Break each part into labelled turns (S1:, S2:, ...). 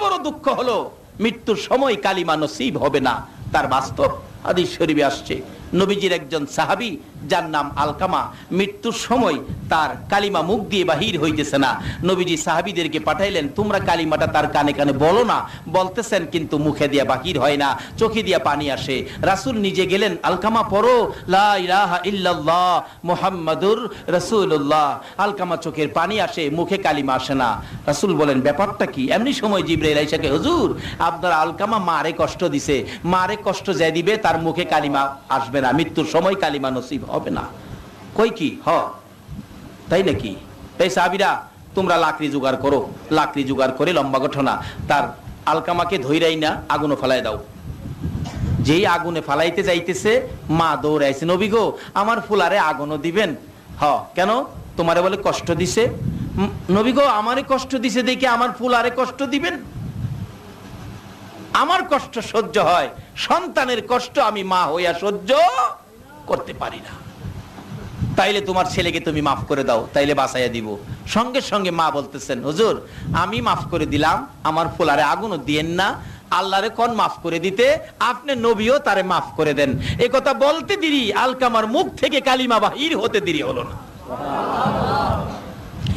S1: বড় দুঃখ হলো, মৃত্যুর সময় কালিমা নসিব হবে না। তার বাস্তব আদি শরীফে আসছে। নবীজির একজন সাহাবী যার নাম আলকামা। মৃত্যুর সময় তার কালিমা মুখ দিয়ে বাহির হইতেছে না। নবীজি সাহাবীদেরকে পাঠাইলেন, তোমরা কালিমাটা তার কানে কানে বলো না। বলতেছেন, কিন্তু মুখে দিয়া বাহির হয় না, চোখে দিয়া পানি আসে। রাসূল নিজে গেলেন, আলকামা, পড়ো। লা ইলাহা ইল্লাল্লাহ মুহাম্মাদুর রাসূলুল্লাহ। আলকামা চোখের পানি আসে, মুখে কালিমা আসে না। রাসূল বলেন, ব্যাপারটা কি? এমনি সময় জিবরাইল আইসাকে হুজুর, আপনার আলকামা মারে কষ্ট দিছে। মারে কষ্ট যে দিবে, তার মুখে কালিমা আসবে না। মৃত্যুর সময় কালিমা নসিব হবে না কই কি? হ। তাই নাকি? এই সাহাবিরা তোমরা লাকড়ি জোগাড় করো। লাকড়ি জোগাড় করে লম্বা ঘটনা তার আলকামাকে ধৈরাই না, আগুনও ফেলায় দাও। যেই আগুনে ফালাইতে যাইতেছে, মা দৌড়াইছে, নবী গো, আমার ফুলারে আগুনও দিবেন। হ। কেন? তোমারে বলে কষ্ট দিছে। নবী গো, আমারে কষ্ট দিছে দেখে আমার ফুলারে কষ্ট দিবেন? আমার কষ্ট সহ্য হয়। সন্তানের কষ্ট আমি মা হইয়া সহ্য করতে পারি না। তাইলে তোমার ছেলেকে তুমি মাফ করে দাও, তাইলে বাঁচাইয়া দিব। সঙ্গে সঙ্গে মা বলতেছেন, হুজুর, আমি মাফ করে দিলাম, আমার ফুলারে আগুনও দিয়েন না। আল্লাহরে কোন মাফ করে দিতে? আপনি নবীও তারে মাফ করে দেন। এ কথা বলতে দেরি, আলকামার মুখ থেকে কালিমা বাহির হতে দেরি হলো না।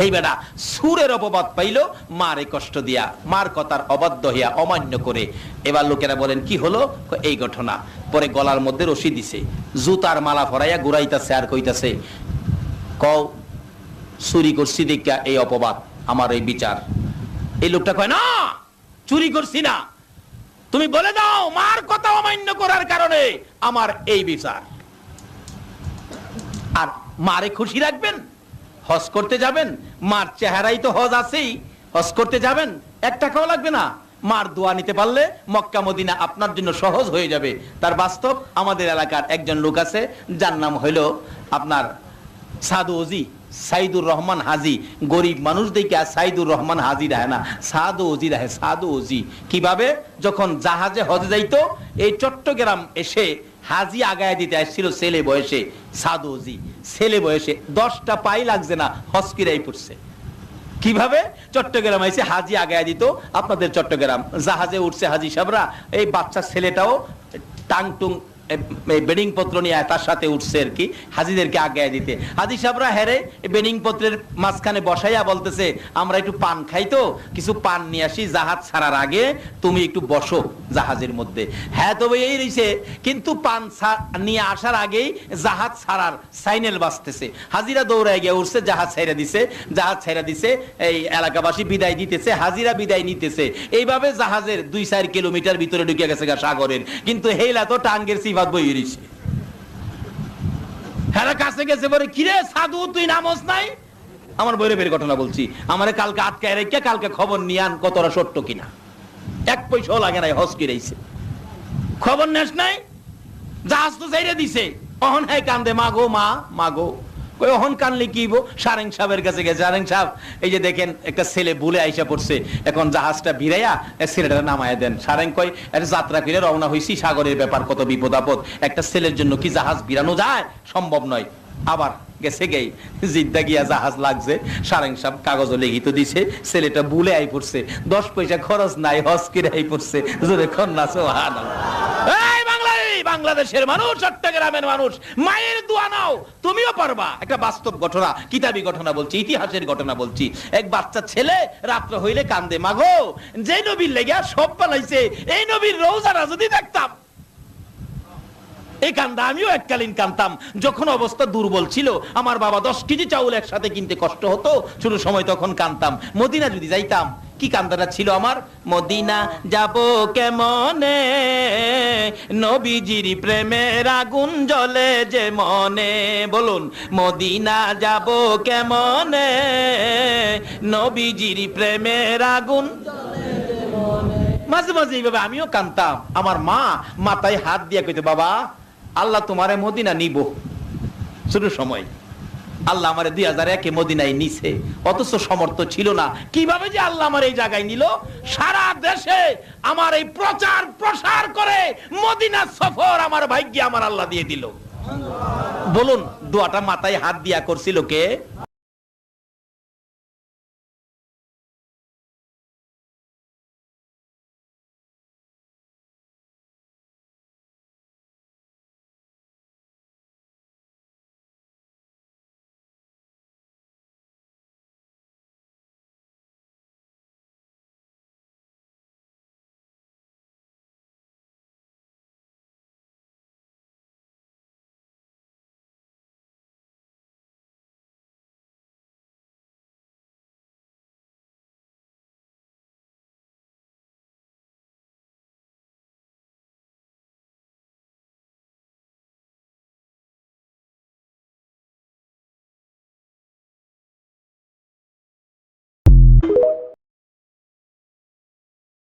S1: এই বেটা সুরের অপবাদ পাইল, মারে কষ্ট দিয়া, মার কথার অবাধ্য হইয়া অমান্য করে। এবার লোকেরা বলেন, কি হলো? এই ঘটনা। পরে গলার মধ্যে রশি দিছে। জুতার মালা ফরাইয়া ঘুরাইতাছে আর কইতাছে, কও, চুরি করছি দেখা এই অপবাদ, আমার এই বিচার। এই লোকটা কয়, না, চুরি করছি না। তুমি বলে দাও, মার কথা অমান্য করার কারণে আমার এই বিচার। আর মারে খুশি রাখবেন হজ করতে যাবেন, মার চেহারাই তো হজ আছেই হজ করতে যাবেন, এক টাকাও লাগবে না। মার দোয়া নিতে পারলে মক্কা, মদিনা আপনার জন্য সহজ হয়ে যাবে। তার বাস্তব, আমাদের এলাকার একজন লোক আছে, যার নাম হইল আপনার সাদু ওজি, সাইদুর রহমান হাজি। গরিব মানুষ দেখে আর সাইদুর রহমান হাজি রাহে না। সাদু ওজি রাহে, সাদু ওজি। কীভাবে? যখন জাহাজে হজে যাইতো, এই চট্টগ্রাম এসে হাজি আগায় দিতে আসছিল ছেলে বয়সে, সাদু ওজি। ছেলে বয়সে দশটা পাই লাগছে না হসকিরাই পড়ছে। কীভাবে? চট্টগ্রাম আইসে হাজি আগায় দিত, আপনাদের চট্টগ্রাম। জাহাজে উঠছে হাজি সাবরা, এই বাচ্চা ছেলেটাও টাং টুং বেডিং পত্র নিয়ে তার সাথে উঠছে আর কি, হাজিদেরকে আগায় দিতে। হাজি সাহেবরা হেরে বেডিং পত্রের মাঝখানে বসাইয়া বলতেছে, আমরা একটু পান খাই তো, কিছু পান নিয়ে আসি, জাহাজ ছাড়ার আগে তুমি একটু বসো জাহাজের মধ্যে। হ্যাঁ তবে এই রইছে, কিন্তু পান নিয়ে আসার আগেই জাহাজ ছাড়ার সাইনেল বাজতেছে। হাজিরা দৌড়ায় গিয়ে উঠছে, জাহাজ ছাইরা দিছে, জাহাজ ছাইরা দিছে, এই এলাকাবাসী বিদায় দিতেছে, হাজিরা বিদায় নিতেছে। এইভাবে জাহাজের দুই চার কিলোমিটার ভিতরে ঢুকে গেছে সাগরের। কিন্তু হেলা তো টাঙ্গের সিফাত বই এরিছে হেরা কাছে গেছে বলে, কিরে সাধু, তুই নামস নাই? আমার বৈরবের ঘটনা বলছি। আমারে কালকে আটকায় রেখে কালকে খবর নিয়ে আন কতটা সত্য কিনা। এক পয়সাও লাগে নাই, হস কিরাইছে খবর নেস নাই? জাহাজ তো চাইরে দিছে। অহন হ্যাঁ কান্দে মাগো মা মাগো সারেং কাছে গেছে সারেং এই যে দেখেন, একটা ছেলে আইসা পড়ছে। এখন জাহাজটা ভিড়াইয়া ছেলেটা নামায় দেন। সারেং কই একটা যাত্রা করে রওনা সাগরের ব্যাপার, কত বিপদ আপদ। একটা ছেলের জন্য কি জাহাজ ভিড়ানো যায়? সম্ভব নয়। আবার গেছে গেই, জিদ্দা গিয়া জাহাজ লাগছে। সারেং সাহেব কাগজও লিখিত দিছে, ছেলেটা ভুলে আই পড়ছে। দশ পয়সা খরচ নাই হস কিরে আই পড়ছে। জোরে কন্যা সোহান বাংলাদেশের মানুষ, চট্টগ্রামের মানুষ, মায়ের দোয়া নাও, তুমিও পারবা। একটা বাস্তব ঘটনা, কিতাবি ঘটনা বলছি, ইতিহাসের ঘটনা বলছি। এক বাচ্চা ছেলে রাত্র হইলে কান্দে, মাগো, যে নবীর লেগে সব পালাইছে, এই নবীর রোজারা যদি দেখতাম, এই কান্দা আমিও এককালীন কানতাম। যখন অবস্থা দুর্বল ছিল, আমার বাবা দশ কেজি চাউল একসাথে কিনতে কষ্ট হতো, শুরু সময় তখন কানতাম। মদিনা যদি যাইতাম কি কান্দাটা ছিল আমার? মদিনা যাব কেমনে? নবীজির প্রেমের আগুন জলে যে মনে। বলুন, মদিনা যাব কেমনে? নবীজির প্রেমের আগুন মাঝে মাঝে এইভাবে আমিও কানতাম। আমার মা মাথায় হাত দিয়ে কইতো, বাবা, আল্লাহ তোমারে মদিনা নিব। শুরু সময়। আল্লাহ আমার দুই হাজার একে মদিনায় নিছে। অথচ সমর্থ ছিল না। কীভাবে যে আল্লাহ আমার এই জায়গায় নিল? সারা দেশে আমার এই প্রচার প্রসার করে মদিনা সফর আমার ভাগ্যে আমার আল্লাহ দিয়ে দিল। বলুন, দোয়াটা মাথায় হাত দিয়া করছিল কে?